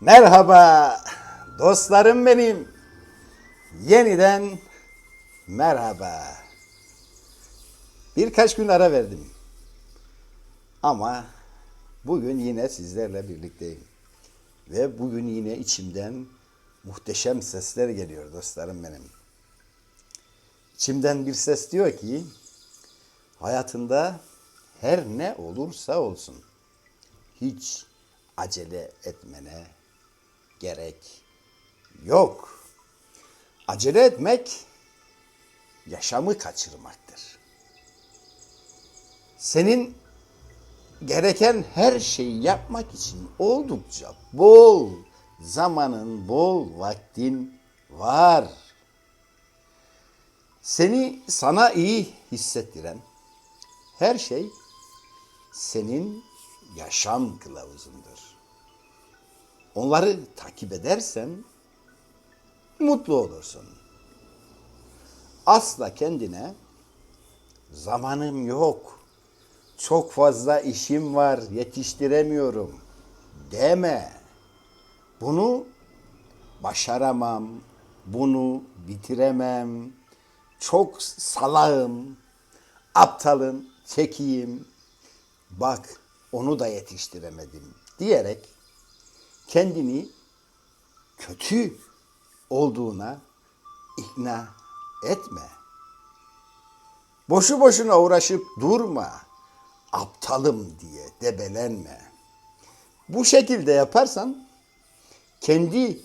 Merhaba dostlarım benim. Yeniden merhaba. Birkaç gün ara verdim. Ama bugün yine sizlerle birlikteyim. Ve bugün yine içimden muhteşem sesler geliyor dostlarım benim. İçimden bir ses diyor ki hayatında her ne olursa olsun hiç acele etmene gerek yok. Acele etmek yaşamı kaçırmaktır. Senin gereken her şeyi yapmak için oldukça bol zamanın, bol vaktin var. Seni sana iyi hissettiren her şey senin yaşam kılavuzundur. Onları takip edersen mutlu olursun. Asla kendine zamanım yok, çok fazla işim var, yetiştiremiyorum deme. Bunu başaramam, bunu bitiremem, çok salağım, aptalım, çekiyim, bak onu da yetiştiremedim diyerek kendini kötü olduğuna ikna etme. Boşu boşuna uğraşıp durma. Aptalım diye debelenme. Bu şekilde yaparsan kendi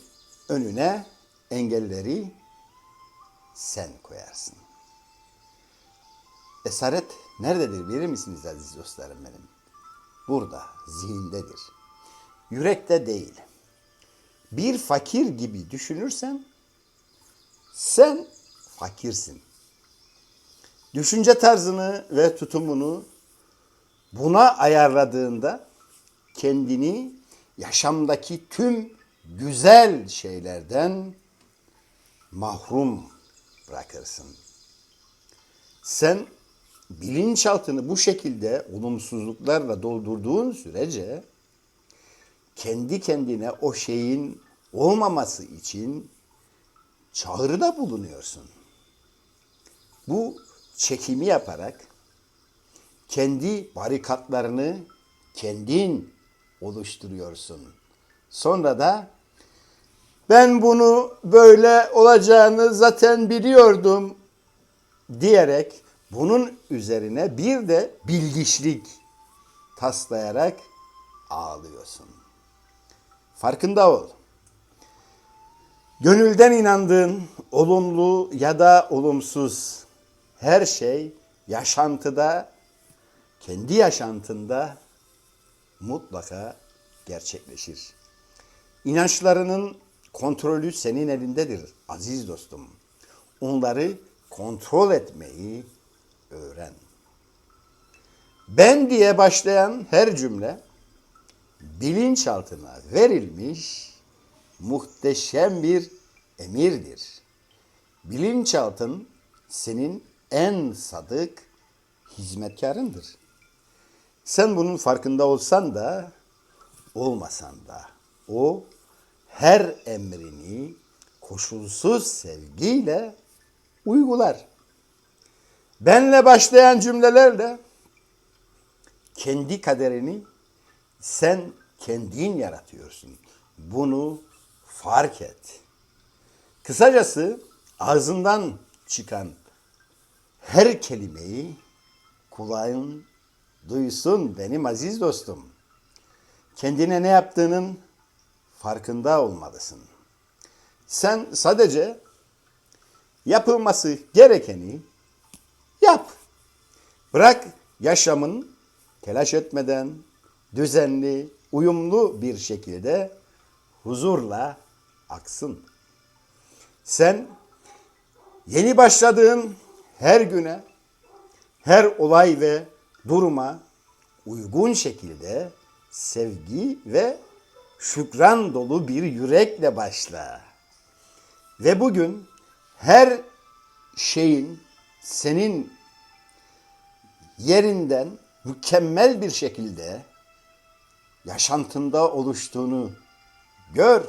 önüne engelleri sen koyarsın. Esaret nerededir bilir misiniz aziz dostlarım benim? Burada, zihindedir. Yürekte değil. Bir fakir gibi düşünürsen sen fakirsin. Düşünce tarzını ve tutumunu buna ayarladığında kendini yaşamdaki tüm güzel şeylerden mahrum bırakırsın. Sen bilinçaltını bu şekilde olumsuzluklarla doldurduğun sürece kendi kendine o şeyin olmaması için çağrıda bulunuyorsun. Bu çekimi yaparak kendi barikatlarını kendin oluşturuyorsun. Sonra da ben bunu böyle olacağını zaten biliyordum diyerek bunun üzerine bir de bilgiçlik taslayarak ağlıyorsun. Farkında ol. Gönülden inandığın olumlu ya da olumsuz her şey yaşantıda, kendi yaşantında mutlaka gerçekleşir. İnançlarının kontrolü senin elindedir aziz dostum. Onları kontrol etmeyi öğren. Ben diye başlayan her cümle bilinçaltına verilmiş muhteşem bir emirdir. Bilinçaltın senin en sadık hizmetkarındır. Sen bunun farkında olsan da olmasan da o her emrini koşulsuz sevgiyle uygular. Benle başlayan cümlelerle kendi kaderini sen kendin yaratıyorsun. Bunu fark et. Kısacası ağzından çıkan her kelimeyi kulağın duysun benim aziz dostum. Kendine ne yaptığının farkında olmalısın. Sen sadece yapılması gerekeni yap. Bırak yaşamın telaş etmeden düzenli, uyumlu bir şekilde huzurla aksın. Sen yeni başladığın her güne, her olay ve duruma uygun şekilde sevgi ve şükran dolu bir yürekle başla. Ve bugün her şeyin senin yerinden mükemmel bir şekilde yaşantında oluştuğunu gör.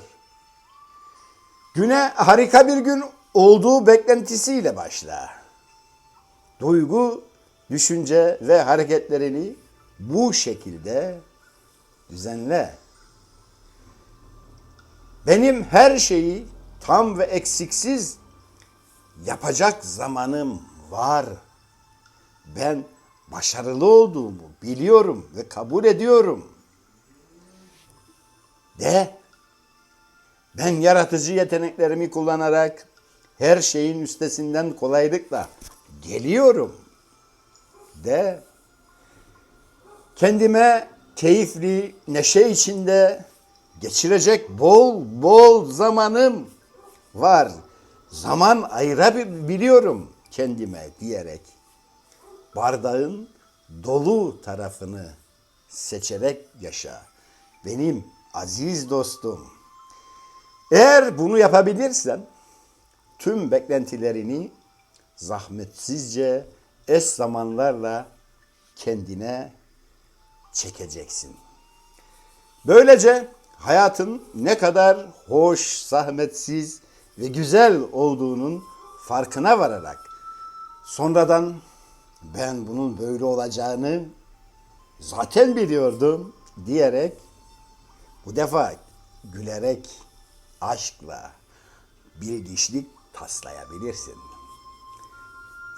Güne harika bir gün olduğu beklentisiyle başla. Duygu, düşünce ve hareketlerini bu şekilde düzenle. Benim her şeyi tam ve eksiksiz yapacak zamanım var. Ben başarılı olduğumu biliyorum ve kabul ediyorum. De ben yaratıcı yeteneklerimi kullanarak her şeyin üstesinden kolaylıkla geliyorum. De kendime keyifli, neşe içinde geçirecek bol bol zamanım var. Zaman ayırabiliyorum kendime diyerek bardağın dolu tarafını seçerek yaşa. Benim aziz dostum. Eğer bunu yapabilirsen tüm beklentilerini zahmetsizce eş zamanlarla kendine çekeceksin. Böylece hayatın ne kadar hoş, zahmetsiz ve güzel olduğunun farkına vararak sonradan ben bunun böyle olacağını zaten biliyordum diyerek bu defa gülerek aşkla bir dişlik taslayabilirsin.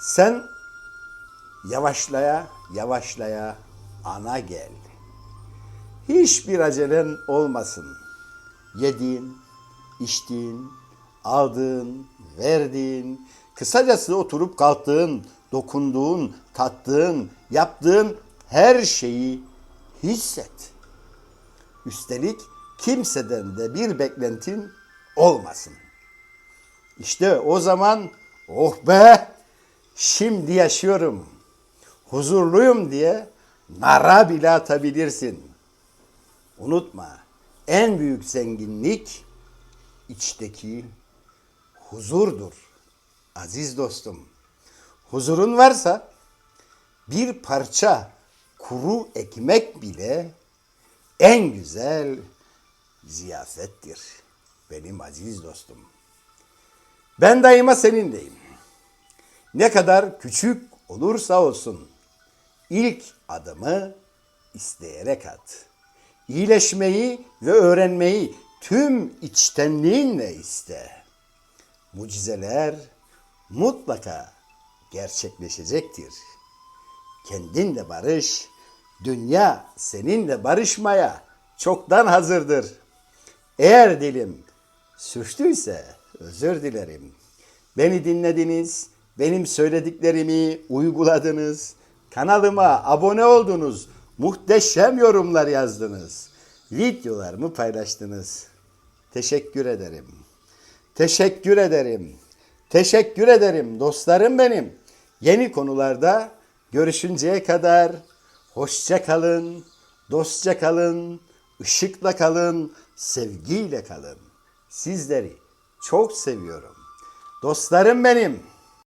Sen yavaşlaya yavaşlaya ana gel. Hiçbir acelen olmasın. Yediğin, içtiğin, aldığın, verdiğin, kısacası oturup kalktığın, dokunduğun, tattığın, yaptığın her şeyi hisset. Üstelik kimseden de bir beklentin olmasın. İşte o zaman oh be şimdi yaşıyorum, huzurluyum diye nara bile atabilirsin. Unutma en büyük zenginlik içteki huzurdur. Aziz dostum, huzurun varsa bir parça kuru ekmek bile en güzel ziyafettir. Benim aziz dostum. Ben daima seninleyim. Ne kadar küçük olursa olsun ilk adımı isteyerek at. İyileşmeyi ve öğrenmeyi tüm içtenliğinle iste. Mucizeler mutlaka gerçekleşecektir. Kendinle barış, dünya seninle barışmaya çoktan hazırdır. Eğer dilim sürçtüyse özür dilerim. Beni dinlediniz, benim söylediklerimi uyguladınız, kanalıma abone oldunuz, muhteşem yorumlar yazdınız, videolarımı paylaştınız. Teşekkür ederim. Teşekkür ederim. Teşekkür ederim dostlarım benim. Yeni konularda görüşünceye kadar hoşça kalın, dostça kalın, ışıkla kalın, sevgiyle kalın. Sizleri çok seviyorum. Dostlarım benim.